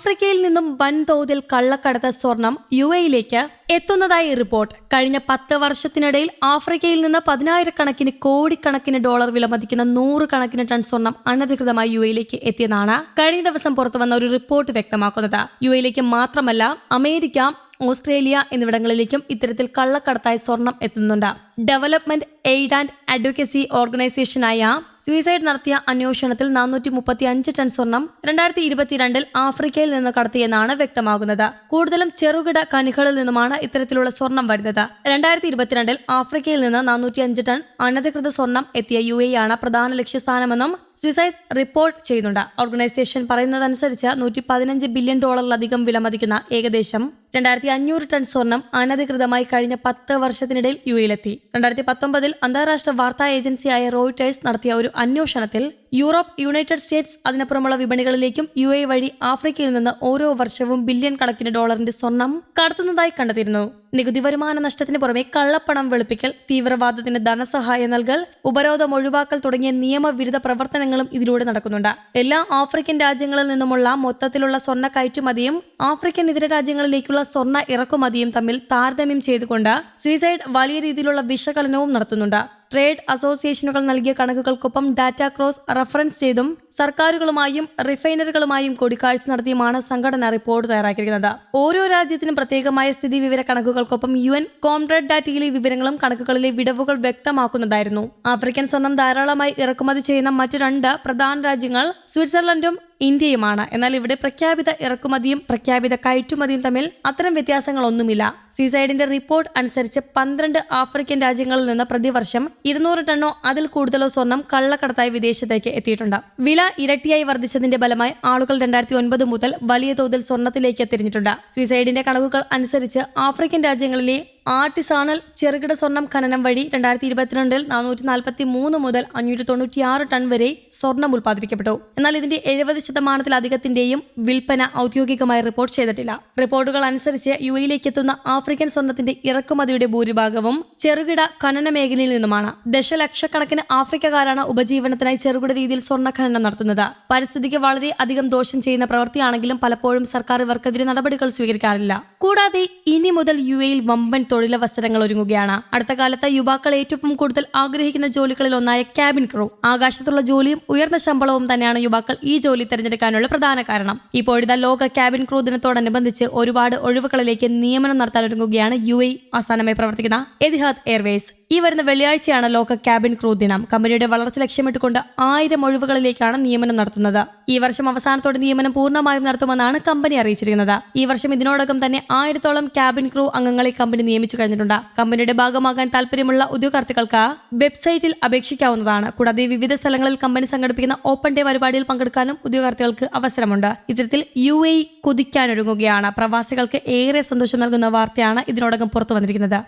ആഫ്രിക്കയിൽ നിന്നും വൻതോതിൽ കള്ളക്കടത്ത് സ്വർണം യു എയിലേക്ക് എത്തുന്നതായി റിപ്പോർട്ട്. കഴിഞ്ഞ പത്ത് വർഷത്തിനിടയിൽ ആഫ്രിക്കയിൽ നിന്ന് പതിനായിരക്കണക്കിന് കോടിക്കണക്കിന് ഡോളർ വിലമതിക്കുന്ന നൂറുകണക്കിന് ടൺ സ്വർണം അനധികൃതമായി യു എയിലേക്ക് എത്തിയതാണ് കഴിഞ്ഞ ദിവസം പുറത്തുവന്ന ഒരു റിപ്പോർട്ട് വ്യക്തമാക്കുന്നത്. യു എയിലേക്ക് മാത്രമല്ല അമേരിക്ക ഓസ്ട്രേലിയ എന്നിവിടങ്ങളിലേക്കും ഇത്തരത്തിൽ കള്ളക്കടത്തായി സ്വർണം എത്തുന്നുണ്ട്. ഡെവലപ്മെന്റ് എയ്ഡ് ആൻഡ് അഡ്വക്കസി ഓർഗനൈസേഷനായ സൂയിസൈഡ് നടത്തിയ അന്വേഷണത്തിൽ നാനൂറ്റി മുപ്പത്തി അഞ്ച് ടൺ സ്വർണം രണ്ടായിരത്തി ഇരുപത്തിരണ്ടിൽ ആഫ്രിക്കയിൽ നിന്ന് കടത്തിയെന്നാണ് വ്യക്തമാകുന്നത്. കൂടുതലും ചെറുകിട ഖനികളിൽ നിന്നുമാണ് ഇത്തരത്തിലുള്ള സ്വർണം വരുന്നത്. രണ്ടായിരത്തി ഇരുപത്തിരണ്ടിൽ ആഫ്രിക്കയിൽ നിന്ന് നാനൂറ്റി അഞ്ച് ടൺ അനധികൃത സ്വർണം എത്തിയ യു എ ആണ് പ്രധാന ലക്ഷ്യസ്ഥാനമെന്നും സൂയിസൈഡ് റിപ്പോർട്ട് ചെയ്യുന്നുണ്ട്. ഓർഗനൈസേഷൻ പറയുന്നതനുസരിച്ച് നൂറ്റി പതിനഞ്ച് ബില്യൺ ഡോളറിലധികം വിലമതിക്കുന്ന ഏകദേശം രണ്ടായിരത്തി അഞ്ഞൂറ് ടൺ സ്വർണം അനധികൃതമായി കഴിഞ്ഞ പത്ത് വർഷത്തിനിടയിൽ യു എയിലെത്തി. രണ്ടായിരത്തി പത്തൊമ്പതിൽ അന്താരാഷ്ട്ര വാർത്താ ഏജൻസിയായ റോയിട്ടേഴ്സ് നടത്തിയ ഒരു അന്വേഷണത്തിൽ യൂറോപ്പ് യുണൈറ്റഡ് സ്റ്റേറ്റ്സ് അതിനപ്പുറമുള്ള വിപണികളിലേക്കും യു എ വഴി ആഫ്രിക്കയിൽ നിന്ന് ഓരോ വർഷവും ബില്യൺ കണക്കിന് ഡോളറിന്റെ സ്വർണം കടത്തുന്നതായി കണ്ടെത്തിയിരുന്നു. നികുതി വരുമാന നഷ്ടത്തിന് പുറമെ കള്ളപ്പണം വെളുപ്പിക്കൽ തീവ്രവാദത്തിന് ധനസഹായം നൽകൽ ഉപരോധം ഒഴിവാക്കൽ തുടങ്ങിയ നിയമവിരുദ്ധ പ്രവർത്തനങ്ങളും ഇതിലൂടെ നടക്കുന്നുണ്ട്. എല്ലാ ആഫ്രിക്കൻ രാജ്യങ്ങളിൽ നിന്നുമുള്ള മൊത്തത്തിലുള്ള സ്വർണ കയറ്റുമതിയും ആഫ്രിക്കൻ ഇതര രാജ്യങ്ങളിലേക്കുള്ള സ്വർണ ഇറക്കുമതിയും തമ്മിൽ താരതമ്യം ചെയ്തുകൊണ്ട് സൂയിസൈഡ് വലിയ രീതിയിലുള്ള വിശകലനവും നടത്തുന്നുണ്ട്. ട്രേഡ് അസോസിയേഷനുകൾ നൽകിയ കണക്കുകൾക്കൊപ്പം ഡാറ്റ ക്രോസ് റഫറൻസ് ചെയ്തും സർക്കാരുകളുമായും റിഫൈനറികളുമായും കൂടിക്കാഴ്ച നടത്തിയുമാണ് സംഘടന റിപ്പോർട്ട് തയ്യാറാക്കിയിരിക്കുന്നത്. ഓരോ രാജ്യത്തിനും പ്രത്യേകമായ സ്ഥിതി വിവര കണക്കുകൾക്കൊപ്പം യു എൻ കോംട്രേഡ് ഡാറ്റയിലെ വിവരങ്ങളും കണക്കുകളിലെ വിടവുകൾ വ്യക്തമാക്കുന്നതായിരുന്നു. ആഫ്രിക്കൻ സ്വർണം ധാരാളമായി ഇറക്കുമതി ചെയ്യുന്ന മറ്റു രണ്ട് പ്രധാന രാജ്യങ്ങൾ സ്വിറ്റ്സർലൻഡും ഇന്ത്യയുമാണ്. എന്നാൽ ഇവിടെ പ്രഖ്യാപിത ഇറക്കുമതിയും പ്രഖ്യാപിത കയറ്റുമതിയും തമ്മിൽ അത്തരം വ്യത്യാസങ്ങളൊന്നുമില്ല. സ്വിസൈഡിന്റെ റിപ്പോർട്ട് അനുസരിച്ച് പന്ത്രണ്ട് ആഫ്രിക്കൻ രാജ്യങ്ങളിൽ നിന്ന് പ്രതിവർഷം ഇരുന്നൂറ് ടണ്ണോ അതിൽ കൂടുതലോ സ്വർണം കള്ളക്കടത്തായി വിദേശത്തേക്ക് എത്തിയിട്ടുണ്ട്. വില ഇരട്ടിയായി വർദ്ധിച്ചതിന്റെ ഫലമായി ആളുകൾ രണ്ടായിരത്തി ഒൻപത് മുതൽ വലിയ തോതിൽ സ്വർണത്തിലേക്ക് തിരിഞ്ഞിട്ടുണ്ട്. സ്വിസൈഡിന്റെ കണക്കുകൾ അനുസരിച്ച് ആഫ്രിക്കൻ രാജ്യങ്ങളിലെ ആർട്ടിസാണൽ ചെറുകിട സ്വർണം ഖനനം വഴി രണ്ടായിരത്തി ഇരുപത്തിരണ്ടിൽ നാനൂറ്റി നാൽപ്പത്തി മൂന്ന് മുതൽ അഞ്ഞൂറ്റി തൊണ്ണൂറ്റിയാറ് ടൺ വരെ സ്വർണം ഉൽപ്പാദിപ്പിക്കപ്പെട്ടു. എന്നാൽ ഇതിന്റെ എഴുപത് ശതമാനത്തിലധികത്തിന്റെയും വിൽപ്പന ഔദ്യോഗികമായി റിപ്പോർട്ട് ചെയ്തിട്ടില്ല. റിപ്പോർട്ടുകൾ അനുസരിച്ച് യു എയിലേക്ക് എത്തുന്ന ആഫ്രിക്കൻ സ്വർണത്തിന്റെ ഇറക്കുമതിയുടെ ഭൂരിഭാഗവും ചെറുകിട ഖനന മേഖലയിൽ നിന്നുമാണ്. ദശലക്ഷക്കണക്കിന് ആഫ്രിക്കക്കാരാണ് ഉപജീവനത്തിനായി ചെറുകിട രീതിയിൽ സ്വർണ ഖനനം നടത്തുന്നത്. പരിസ്ഥിതിക്ക് വളരെ അധികം ദോഷം ചെയ്യുന്ന പ്രവൃത്തിയാണെങ്കിലും പലപ്പോഴും സർക്കാർ ഇവർക്കെതിരെ നടപടികൾ സ്വീകരിക്കാറില്ല. കൂടാതെ ഇനി മുതൽ യു എയിൽ വമ്പൻ തൊഴിലവസരങ്ങൾ ഒരുങ്ങുകയാണ്. അടുത്ത കാലത്ത് യുവാക്കൾ ഏറ്റവും കൂടുതൽ ആഗ്രഹിക്കുന്ന ജോലികളിൽ ഒന്നായ ക്യാബിൻ ക്രൂ ആകാശത്തുള്ള ജോലിയും ഉയർന്ന ശമ്പളവും തന്നെയാണ് യുവാക്കൾ ഈ ജോലി തിരഞ്ഞെടുക്കാനുള്ള പ്രധാന കാരണം. ഇപ്പോഴത്തെ ലോക ക്യാബിൻ ക്രൂ ദിനത്തോടനുബന്ധിച്ച് ഒരുപാട് ഒഴിവുകളിലേക്ക് നിയമനം നടത്താൻ ഒരുങ്ങുകയാണ് യു എ ആസ്ഥാനമായി പ്രവർത്തിക്കുന്ന എതിഹാദ് എയർവേസ്. ഈ വരുന്ന വെള്ളിയാഴ്ചയാണ് ലോക ക്യാബിൻ ക്രൂ ദിനം. കമ്പനിയുടെ വളർച്ച ലക്ഷ്യമിട്ടുകൊണ്ട് ആയിരം ഒഴിവുകളിലേക്കാണ് നിയമനം നടത്തുന്നത്. ഈ വർഷം അവസാനത്തോടെ നിയമനം പൂർണമായും നടത്തുമെന്നാണ് കമ്പനി അറിയിച്ചിരിക്കുന്നത്. ഈ വർഷം ഇതിനോടകം തന്നെ ആയിരത്തോളം ക്യാബിൻ ക്രൂ അംഗങ്ങളെ കമ്പനി നിയമിച്ചു കഴിഞ്ഞിട്ടുണ്ട്. കമ്പനിയുടെ ഭാഗമാകാൻ താല്പര്യമുള്ള ഉദ്യോഗാർത്ഥികൾക്ക് വെബ്സൈറ്റിൽ അപേക്ഷിക്കാവുന്നതാണ്. കൂടാതെ വിവിധ സ്ഥലങ്ങളിൽ കമ്പനി സംഘടിപ്പിക്കുന്ന ഓപ്പൺ ഡേ പരിപാടിയിൽ പങ്കെടുക്കാനും ഉദ്യോഗാർത്ഥികൾക്ക് അവസരമുണ്ട്. ഇത്തരത്തിൽ യു എ കുതിക്കാനൊരുങ്ങുകയാണ്. പ്രവാസികൾക്ക് ഏറെ സന്തോഷം നൽകുന്ന വാർത്തയാണ് ഇതിനോടകം പുറത്തു വന്നിരിക്കുന്നത്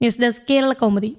ന്യൂസ് ഡെസ്ക് കേരള കൗമുദി.